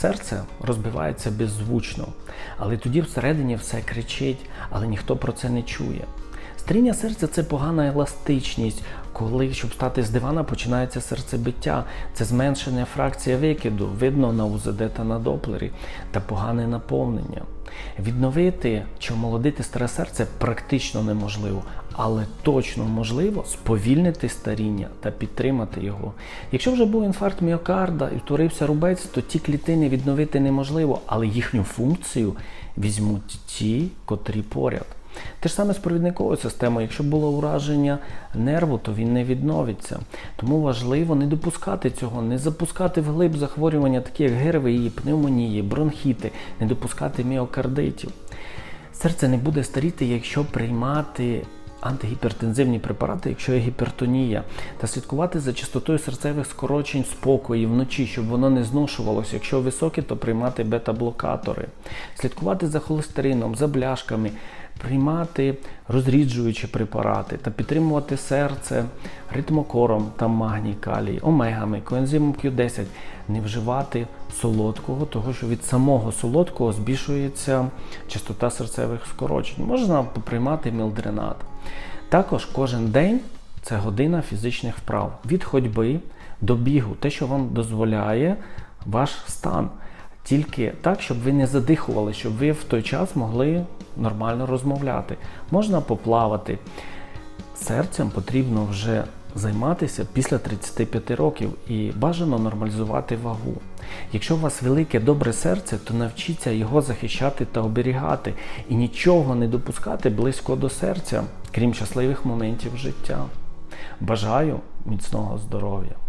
Серце розбивається беззвучно, але тоді всередині все кричить, але ніхто про це не чує. Старіння серця це погана еластичність, коли, щоб стати з дивана, починається серцебиття. Це зменшення фракція викиду, видно на УЗД та на доплері, та погане наповнення. Відновити чи омолодити старе серце практично неможливо, але точно можливо сповільнити старіння та підтримати його. Якщо вже був інфаркт міокарда і утворився рубець, то ті клітини відновити неможливо, але їхню функцію візьмуть ті, котрі поряд. Те ж саме з провідниковою системою. Якщо було ураження нерву, то він не відновиться. Тому важливо не допускати цього, не запускати вглиб захворювання, такі як ГРВІ, пневмонії, бронхіти, не допускати міокардитів. Серце не буде старіти, якщо приймати антигіпертензивні препарати, якщо є гіпертонія, та слідкувати за частотою серцевих скорочень спокою вночі, щоб воно не зношувалося. Якщо високі, то приймати бета-блокатори, слідкувати за холестерином, за бляшками, приймати розріджуючі препарати та підтримувати серце ритмокором та магній калій, омегами, коензимом Q10, не вживати солодкого, того що від самого солодкого збільшується частота серцевих скорочень. Можна поприймати мілдренат. Також кожен день це година фізичних вправ від ходьби до бігу, те, що вам дозволяє ваш стан. Тільки так, щоб ви не задихували, щоб ви в той час могли нормально розмовляти. Можна поплавати. Серцем потрібно вже займатися після 35 років і бажано нормалізувати вагу. Якщо у вас велике добре серце, то навчіться його захищати та оберігати і нічого не допускати близько до серця, крім щасливих моментів життя. Бажаю міцного здоров'я!